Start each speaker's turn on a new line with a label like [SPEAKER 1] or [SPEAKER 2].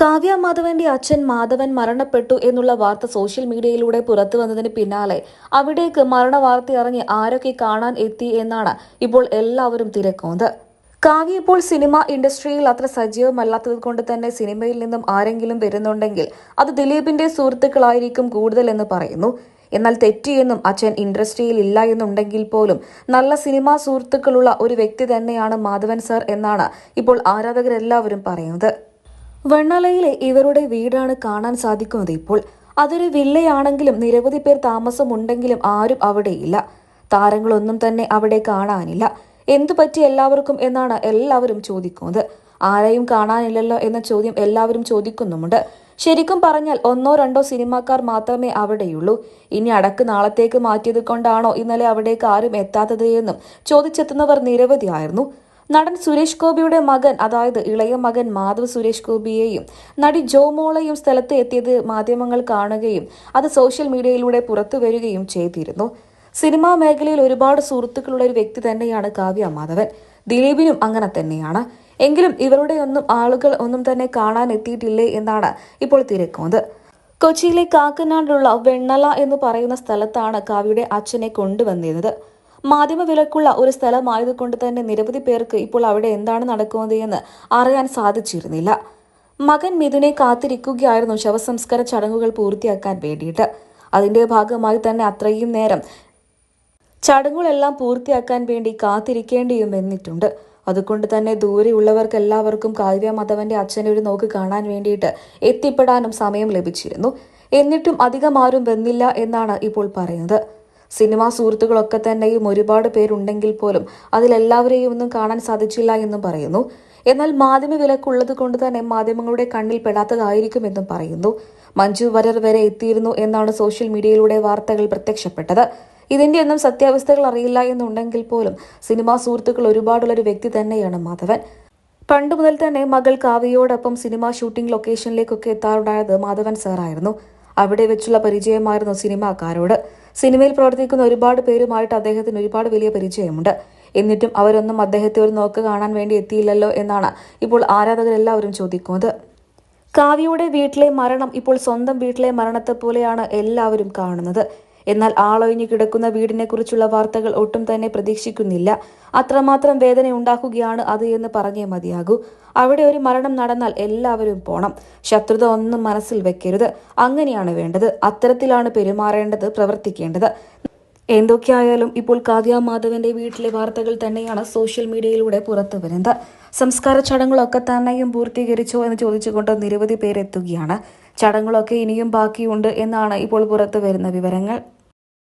[SPEAKER 1] കാവ്യ മാധവന്റെ അച്ഛൻ മാധവൻ മരണപ്പെട്ടു എന്നുള്ള വാർത്ത സോഷ്യൽ മീഡിയയിലൂടെ പുറത്തു വന്നതിന് പിന്നാലെ അവിടേക്ക് മരണ വാർത്ത അറിഞ്ഞ് ആരൊക്കെ കാണാൻ എത്തി എന്നാണ് ഇപ്പോൾ എല്ലാവരും തിരക്കുന്നത് കാവ്യ ഇപ്പോൾ സിനിമ ഇൻഡസ്ട്രിയിൽ അത്ര സജീവമല്ലാത്തത് കൊണ്ട് തന്നെ സിനിമയിൽ നിന്നും ആരെങ്കിലും വരുന്നുണ്ടെങ്കിൽ അത് ദിലീപിന്റെ സുഹൃത്തുക്കളായിരിക്കും കൂടുതലെന്ന് പറയുന്നു. എന്നാൽ തെറ്റിയെന്നും അച്ഛൻ ഇൻഡസ്ട്രിയിൽ ഇല്ല എന്നുണ്ടെങ്കിൽ പോലും നല്ല സിനിമാ സുഹൃത്തുക്കളുള്ള ഒരു വ്യക്തി തന്നെയാണ് മാധവൻ സർ എന്നാണ് ഇപ്പോൾ ആരാധകരെല്ലാവരും പറയുന്നത്. വെണ്ണലയിലെ ഇവരുടെ വീടാണ് കാണാൻ സാധിക്കുന്നത് ഇപ്പോൾ. അതൊരു വില്ലയാണെങ്കിലും നിരവധി പേർ താമസമുണ്ടെങ്കിലും ആരും അവിടെയില്ല. താരങ്ങളൊന്നും തന്നെ അവിടെ കാണാനില്ല. എന്തു പറ്റി എല്ലാവർക്കും എന്നാണ് എല്ലാവരും ചോദിക്കുന്നത്. ആരെയും കാണാനില്ലല്ലോ എന്ന ചോദ്യം എല്ലാവരും ചോദിക്കുന്നുമുണ്ട്. ശരിക്കും പറഞ്ഞാൽ ഒന്നോ രണ്ടോ സിനിമാക്കാർ മാത്രമേ അവിടെയുള്ളൂ. ഇനി അടക്ക് നാളത്തേക്ക് മാറ്റിയത് കൊണ്ടാണോ ഇന്നലെ അവിടേക്ക് ആരും എത്താത്തത് എന്നും ചോദിച്ചെത്തുന്നവർ നിരവധിയായിരുന്നു. നടൻ സുരേഷ് ഗോപിയുടെ മകൻ അതായത് ഇളയ മകൻ മാധവ് സുരേഷ് ഗോപിയെയും നടി ജോമോളയും സ്ഥലത്ത് എത്തിയത് മാധ്യമങ്ങൾ കാണുകയും അത് സോഷ്യൽ മീഡിയയിലൂടെ പുറത്തു വരികയും ചെയ്തിരുന്നു. സിനിമാ മേഖലയിൽ ഒരുപാട് സുഹൃത്തുക്കളുള്ള ഒരു വ്യക്തി തന്നെയാണ് കാവ്യ മാധവൻ. ദിലീപിനും അങ്ങനെ തന്നെയാണ്. എങ്കിലും ഇവരുടെ ഒന്നും ആളുകൾ ഒന്നും തന്നെ കാണാൻ എത്തിയിട്ടില്ലേ എന്നാണ് ഇപ്പോൾ തിരക്കുന്നത് കൊച്ചിയിലെ കാക്കനാടുള്ള വെണ്ണല എന്ന് പറയുന്ന സ്ഥലത്താണ് കാവ്യയുടെ അച്ഛനെ കൊണ്ടുവന്നിരുന്നത്. മാധ്യമ വിലക്കുള്ള ഒരു സ്ഥലമായതുകൊണ്ട് തന്നെ നിരവധി പേർക്ക് ഇപ്പോൾ അവിടെ എന്താണ് നടക്കുന്നത് എന്ന് അറിയാൻ സാധിച്ചിരുന്നില്ല. മകൻ മിഥുനെ കാത്തിരിക്കുകയായിരുന്നു ശവസംസ്കാര ചടങ്ങുകൾ പൂർത്തിയാക്കാൻ വേണ്ടിയിട്ട്. അതിന്റെ ഭാഗമായി തന്നെ അത്രയും നേരം ചടങ്ങുകളെല്ലാം പൂർത്തിയാക്കാൻ വേണ്ടി കാത്തിരിക്കേണ്ടിയും എന്നിട്ടുണ്ട് അതുകൊണ്ട് തന്നെ ദൂരെയുള്ളവർക്ക് എല്ലാവർക്കും കാവ്യ മാധവന്റെ അച്ഛനെ ഒരു നോക്ക് കാണാൻ വേണ്ടിയിട്ട് എത്തിപ്പെടാനും സമയം ലഭിച്ചിരുന്നു. എന്നിട്ടും അധികം ആരും വന്നില്ല എന്നാണ് ഇപ്പോൾ പറയുന്നത്. സിനിമാ സുഹൃത്തുക്കളൊക്കെ തന്നെയും ഒരുപാട് പേരുണ്ടെങ്കിൽ പോലും അതിലെല്ലാവരെയും ഒന്നും കാണാൻ സാധിച്ചില്ല എന്നും പറയുന്നു. എന്നാൽ മാധ്യമ വിലക്കുള്ളത് കൊണ്ട് തന്നെ മാധ്യമങ്ങളുടെ കണ്ണിൽ പെടാത്തതായിരിക്കുമെന്നും പറയുന്നു. മഞ്ജു വരർ വരെ എത്തിയിരുന്നു എന്നാണ് സോഷ്യൽ മീഡിയയിലൂടെ വാർത്തകൾ പ്രത്യക്ഷപ്പെട്ടത്. ഇതിന്റെ ഒന്നും സത്യാവസ്ഥകൾ അറിയില്ല എന്നുണ്ടെങ്കിൽ പോലും സിനിമാ സുഹൃത്തുക്കൾ ഒരുപാടുള്ള ഒരു വ്യക്തി തന്നെയാണ് മാധവൻ. പണ്ട് മുതൽ തന്നെ മകൾ കാവ്യയോടൊപ്പം സിനിമാ ഷൂട്ടിംഗ് ലൊക്കേഷനിലേക്കൊക്കെ എത്താറുണ്ടായത് മാധവൻ സാറായിരുന്നു. അവിടെ വെച്ചുള്ള പരിചയമായിരുന്നു സിനിമാക്കാരോട്. സിനിമയിൽ പ്രവർത്തിക്കുന്ന ഒരുപാട് പേരുമായിട്ട് അദ്ദേഹത്തിന് ഒരുപാട് വലിയ പരിചയമുണ്ട്. എന്നിട്ടും അവരൊന്നും അദ്ദേഹത്തെ ഒരു നോക്ക് കാണാൻ വേണ്ടി എത്തിയില്ലല്ലോ എന്നാണ് ഇപ്പോൾ ആരാധകരെല്ലാവരും ചോദിക്കുന്നത്. കാവ്യയുടെ വീട്ടിലെ മരണം ഇപ്പോൾ സ്വന്തം വീട്ടിലെ മരണത്തെ പോലെയാണ് എല്ലാവരും കാണുന്നത്. എന്നാൽ ആളൊഴിഞ്ഞു കിടക്കുന്ന വീടിനെക്കുറിച്ചുള്ള വാർത്തകൾ ഒട്ടും തന്നെ പ്രതീക്ഷിക്കുന്നില്ല. അത്രമാത്രം വേദന ഉണ്ടാക്കുകയാണ് അത് എന്ന് പറഞ്ഞേ മതിയാകൂ. അവിടെ ഒരു മരണം നടന്നാൽ എല്ലാവരും പോണം. ശത്രുത ഒന്നും മനസ്സിൽ വെക്കരുത്. അങ്ങനെയാണ് വേണ്ടത്. അത്തരത്തിലാണ് പെരുമാറേണ്ടത് പ്രവർത്തിക്കേണ്ടത്. എന്തൊക്കെയായാലും ഇപ്പോൾ കാവ്യ മാധവന്റെ വീട്ടിലെ വാർത്തകൾ തന്നെയാണ് സോഷ്യൽ മീഡിയയിലൂടെ പുറത്തു വരുന്നത്. സംസ്കാര ചടങ്ങുകളൊക്കെ തന്നെയും പൂർത്തീകരിച്ചോ എന്ന് ചോദിച്ചുകൊണ്ട് നിരവധി പേരെത്തുകയാണ്. ചടങ്ങുകളൊക്കെ ഇനിയും ബാക്കിയുണ്ട് എന്നാണ് ഇപ്പോൾ പുറത്തു വരുന്ന വിവരങ്ങൾ.